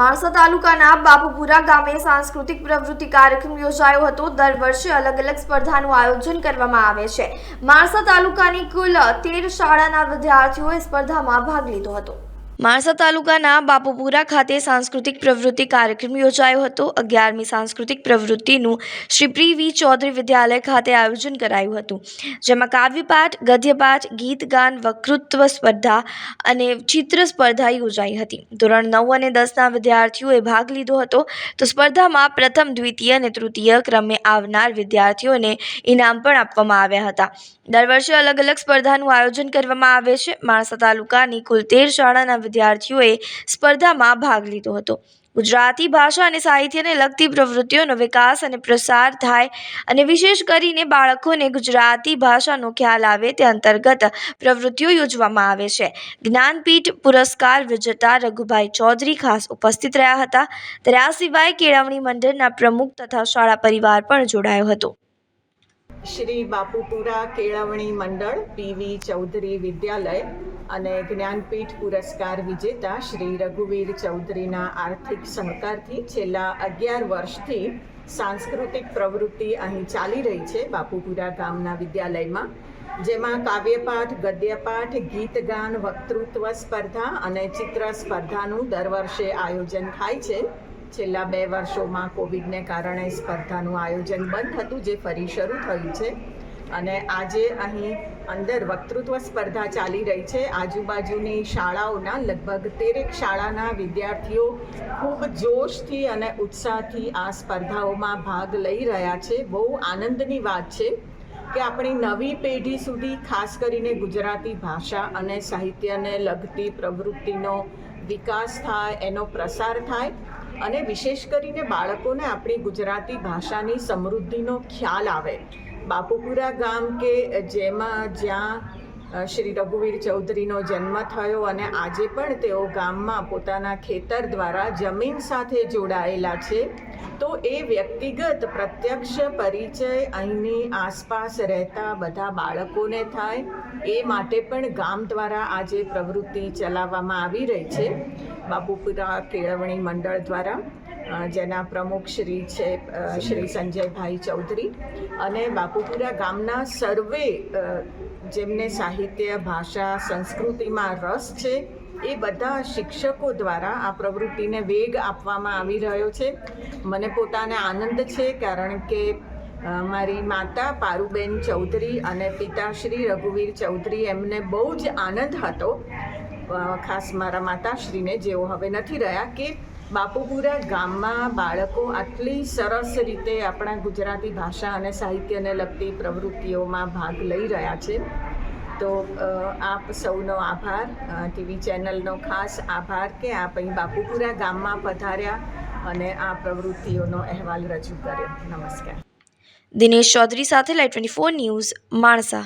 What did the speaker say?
માણસા તાલુકાના બાપુપુરા ગામે સાંસ્કૃતિક પ્રવૃત્તિ કાર્યક્રમ યોજાયો હતો. દર વર્ષે અલગ અલગ સ્પર્ધાનું આયોજન કરવામાં આવે છે. માણસા તાલુકાની કુલ તેર શાળાના વિદ્યાર્થીઓએ સ્પર્ધામાં ભાગ લીધો હતો. માણસા તાલુકાના બાપુપુરા ખાતે સાંસ્કૃતિક પ્રવૃત્તિ કાર્યક્રમ યોજાયો હતો. અગિયારમી સાંસ્કૃતિક પ્રવૃત્તિનું શ્રી પ્રી વી ચૌધરી વિદ્યાલય ખાતે આયોજન કરાયું હતું. જેમાં કાવ્યપાઠ, ગદ્યપાઠ, ગીત, ગાન, વક્તૃત્વ સ્પર્ધા અને ચિત્ર સ્પર્ધા યોજાઈ હતી. ધોરણ નવ અને દસના વિદ્યાર્થીઓએ ભાગ લીધો હતો. તો સ્પર્ધામાં પ્રથમ, દ્વિતીય અને તૃતીય ક્રમે આવનાર વિદ્યાર્થીઓને ઇનામ પણ આપવામાં આવ્યા હતા. દર વર્ષે અલગ અલગ સ્પર્ધાનું આયોજન કરવામાં આવે છે. માણસા તાલુકાની કુલ તેર શાળાના વિદ્યાર્થીઓએ સ્પર્ધામાં ભાગ લીધો હતો. ગુજરાતી ભાષા અને સાહિત્યને લગતી પ્રવૃત્તિઓનો વિકાસ અને પ્રસાર થાય અને વિશેષ કરીને બાળકોને ગુજરાતી ભાષાનો ખ્યાલ આવે તે અંતર્ગત પ્રવૃત્તિઓ યોજવામાં આવે છે. જ્ઞાનપીઠ પુરસ્કાર વિજેતા રઘુભાઈ ચૌધરી ખાસ ઉપસ્થિત રહ્યા હતા. ત્યારે આ સિવાય કેળવણી મંડળના પ્રમુખ તથા શાળા પરિવાર પણ જોડાયો હતો. શ્રી બાપુપુરા કેળવણી મંડળ પીવી ચૌધરી વિદ્યાલય અને જ્ઞાનપીઠ પુરસ્કાર વિજેતા શ્રી રઘુવીર ચૌધરીના આર્થિક સહકારથી છેલ્લા અગિયાર વર્ષથી સાંસ્કૃતિક પ્રવૃત્તિ અહીં ચાલી રહી છે બાપુપુરા ગામના વિદ્યાલયમાં, જેમાં કાવ્યપાઠ, ગદ્યપાઠ ગીત ગાન વક્તૃત્વ સ્પર્ધા અને ચિત્ર સ્પર્ધાનું દર વર્ષે આયોજન થાય છે. છેલ્લા બે વર્ષોમાં કોવિડને કારણે સ્પર્ધાનું આયોજન બંધ હતું, જે ફરી શરૂ થયું છે. અને આજે અહીં અંદર વક્તૃત્વ સ્પર્ધા ચાલી રહી છે. આજુબાજુની શાળાઓના લગભગ તેરેક શાળાના વિદ્યાર્થીઓ ખૂબ જોશથી અને ઉત્સાહથી આ સ્પર્ધાઓમાં ભાગ લઈ રહ્યા છે. બહુ આનંદની વાત છે કે આપણી નવી પેઢી સુધી ખાસ કરીને ગુજરાતી ભાષા અને સાહિત્યને લગતી પ્રવૃત્તિનો વિકાસ થાય, એનો પ્રસાર થાય અને વિશેષ કરીને બાળકોને આપણી ગુજરાતી ભાષાની સમૃદ્ધિનો ખ્યાલ આવે. બાપુપુરા ગામ કે જેમાં જ્યાં શ્રી રઘુવીર ચૌધરીનો જન્મ થયો અને આજે પણ તેઓ ગામમાં પોતાના ખેતર દ્વારા જમીન સાથે જોડાયેલા છે, તો એ વ્યક્તિગત પ્રત્યક્ષ પરિચય અહીંની આસપાસ રહેતા બધા બાળકોને થાય. એ માટે પણ ગામ દ્વારા આજે પ્રવૃત્તિ ચલાવવામાં આવી રહી છે. બાપુપુરા કેળવણી મંડળ દ્વારા જેના પ્રમુખ શ્રી છે શ્રી સંજયભાઈ ચૌધરી અને બાપુપુરા ગામના સર્વે જેમને સાહિત્ય, ભાષા, સંસ્કૃતિમાં રસ છે, એ બધા શિક્ષકો દ્વારા આ પ્રવૃત્તિને વેગ આપવામાં આવી રહ્યો છે. મને પોતાને આનંદ છે કારણ કે મારી માતા પારુબેન ચૌધરી અને પિતાશ્રી રઘુવીર ચૌધરી એમને બહુ જ આનંદ હતો. ખાસ મારા માતાશ્રીને જેઓ હવે નથી રહ્યા કે બાપુપુરા ગામમાં બાળકો આટલી સરસ રીતે આપણા ગુજરાતી ભાષા અને સાહિત્યને લગતી પ્રવૃત્તિઓમાં ભાગ લઈ રહ્યા છે. તો આપ સૌનો આભાર ટીવી ચેનલનો ખાસ આભાર કે આપ અહીં બાપુપુરા ગામમાં પધાર્યા અને આ પ્રવૃત્તિઓનો અહેવાલ રજૂ કર્યો. નમસ્કાર. દિનેશ ચૌધરી સાથે live twenty four news, Mansa.